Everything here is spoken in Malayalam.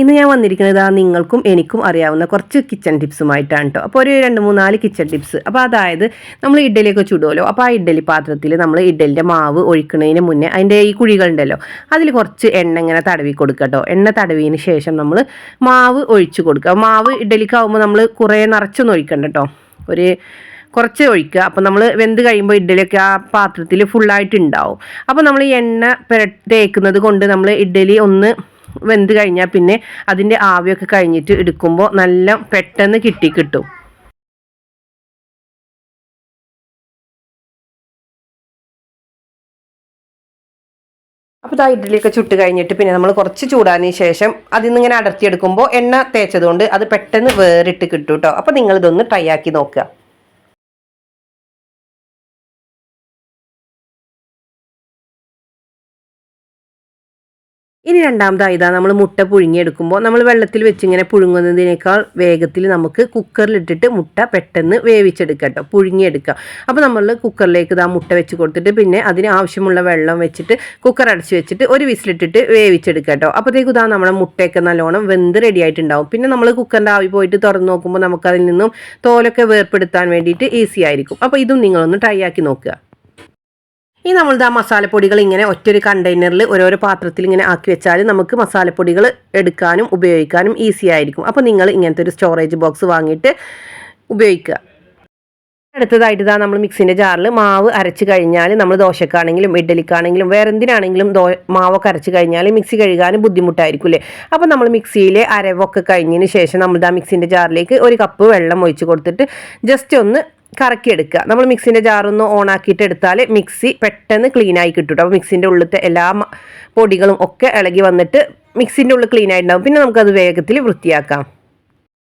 ഇന്ന് ഞാൻ വന്നിരിക്കുന്നത് ആ നിങ്ങൾക്കും എനിക്കും അറിയാവുന്ന കുറച്ച് കിച്ചൺ ടിപ്സുമായിട്ടാണ് കേട്ടോ അപ്പോൾ ഒരു രണ്ട് മൂന്നാൽ കിച്ചൺ ടിപ്സ് അപ്പോൾ അതായത് നമ്മൾ ഇഡ്ഡലിയൊക്കെ ചുടുമല്ലോ അപ്പോൾ ആ ഇഡ്ഡലി പാത്രത്തിൽ നമ്മൾ ഇഡ്ഡലിന്റെ മാവ് ഒഴിക്കുന്നതിന് മുന്നേ അതിന്റെ ഈ കുഴികളുണ്ടല്ലോ. അതിൽ കുറച്ച് എണ്ണ ഇങ്ങനെ തടവി കൊടുക്കുക കേട്ടോ എണ്ണ തടവിയതിന് ശേഷം നമ്മൾ മാവ് ഒഴിച്ച് കൊടുക്കുക. മാവ് ഇഡ്ഡലിക്കാവുമ്പോൾ നമ്മൾ കുറേ നിറച്ചൊന്നും ഒഴിക്കണ്ട കേട്ടോ ഒരു കുറച്ച് ഒഴിക്കുക. അപ്പോൾ നമ്മൾ വെന്ത് കഴിയുമ്പോൾ ഇഡ്ഡലിയൊക്കെ ആ പാത്രത്തിൽ ഫുള്ളായിട്ട് ഉണ്ടാവും അപ്പോൾ നമ്മൾ ഈ എണ്ണ തേക്കുന്നത് കൊണ്ട് നമ്മൾ ഇഡ്ഡലി ഒന്ന് വെന്ത് കഴിഞ്ഞാൽ പിന്നെ അതിന്റെ ആവിയൊക്കെ കഴിഞ്ഞിട്ട് എടുക്കുമ്പോൾ നല്ല പെട്ടെന്ന് കിട്ടി കിട്ടും. അപ്പോൾ ഇതാ ഇഡ്ഡലിയൊക്കെ ചുട്ട് കഴിഞ്ഞിട്ട് പിന്നെ നമ്മൾ കുറച്ച് ചൂടാനതിന് ശേഷം അതിൽ നിന്ന് ഇങ്ങനെ അടർത്തിയെടുക്കുമ്പോൾ എണ്ണ തേച്ചതുകൊണ്ട് അത് പെട്ടെന്ന് വേറിട്ട് കിട്ടും കേട്ടോ അപ്പോൾ നിങ്ങളിതൊന്ന് ട്രൈ ആക്കി നോക്കുക. ഇനി രണ്ടാമതായി ഇതാ നമ്മൾ മുട്ട പുഴുങ്ങിയെടുക്കുമ്പോൾ നമ്മൾ വെള്ളത്തിൽ വെച്ച് ഇങ്ങനെ പുഴുങ്ങുന്നതിനേക്കാൾ വേഗത്തിൽ നമുക്ക് കുക്കറിലിട്ടിട്ട് മുട്ട പെട്ടെന്ന് വേവിച്ചെടുക്കാം കേട്ടോ പുഴുങ്ങിയെടുക്കുക. അപ്പോൾ നമ്മൾ കുക്കറിലേക്ക് ഇതാ മുട്ട വെച്ച് കൊടുത്തിട്ട് പിന്നെ അതിന് ആവശ്യമുള്ള വെള്ളം വെച്ചിട്ട് കുക്കർ അടച്ച് വെച്ചിട്ട് ഒരു വിസിലിട്ടിട്ട് വേവിച്ചെടുക്കാം കേട്ടോ. അപ്പോഴത്തേക്ക് ഇതാ നമ്മുടെ മുട്ടയൊക്കെ നല്ലോണം വെന്ത് റെഡി ആയിട്ടുണ്ടാവും. പിന്നെ നമ്മൾ കുക്കറിന്റെ ആവി പോയിട്ട് തുറന്ന് നോക്കുമ്പോൾ നമുക്കതിൽ നിന്നും തോലൊക്കെ വേർപ്പെടുത്താൻ വേണ്ടിയിട്ട് ഈസി ആയിരിക്കും. അപ്പോൾ ഇതും നിങ്ങളൊന്ന് ട്രൈ ആക്കി നോക്കുക. ഈ നമ്മളുടെ ആ മസാലപ്പൊടികൾ ഇങ്ങനെ ഒറ്റൊരു കണ്ടെയ്നറിൽ ഓരോരോ പാത്രത്തിൽ ഇങ്ങനെ ആക്കി വെച്ചാൽ നമുക്ക് മസാലപ്പൊടികൾ എടുക്കാനും ഉപയോഗിക്കാനും ഈസി ആയിരിക്കും. അപ്പോൾ നിങ്ങൾ ഇങ്ങനത്തെ ഒരു സ്റ്റോറേജ് ബോക്സ് വാങ്ങിയിട്ട് ഉപയോഗിക്കുക. അടുത്തതായിട്ട് ഇതാ നമ്മൾ മിക്സിന്റെ ജാറിൽ മാവ് അരച്ച് കഴിഞ്ഞാൽ നമ്മൾ ദോശക്കാണെങ്കിലും ഇഡ്ഡലിക്കാണെങ്കിലും വേറെ എന്തിനാണെങ്കിലും ദോ മാവൊക്കെ അരച്ച് കഴിഞ്ഞാൽ മിക്സി കഴുകാനും ബുദ്ധിമുട്ടായിരിക്കും അല്ലേ? അപ്പോൾ നമ്മൾ മിക്സിയിലെ അരവൊക്കെ കഴിഞ്ഞതിന് ശേഷം നമ്മൾ ആ മിക്സിന്റെ ജാറിലേക്ക് ഒരു കപ്പ് വെള്ളം ഒഴിച്ച് കൊടുത്തിട്ട് ജസ്റ്റ് ഒന്ന് കറക്കിയെടുക്കുക. നമ്മൾ മിക്സിന്റെ ജാറൊന്ന് ഓൺ ആക്കിയിട്ട് എടുത്താൽ മിക്സി പെട്ടെന്ന് ക്ലീൻ ആയി കിട്ടും അപ്പോൾ മിക്സിന്റെ ഉള്ളിലത്തെ എല്ലാ പൊടികളും ഒക്കെ ഇളകി വന്നിട്ട് മിക്സിന്റെ ഉള്ളിൽ ക്ലീൻ ആയിട്ടുണ്ടാകും പിന്നെ നമുക്കത് വേഗത്തിൽ വൃത്തിയാക്കാം.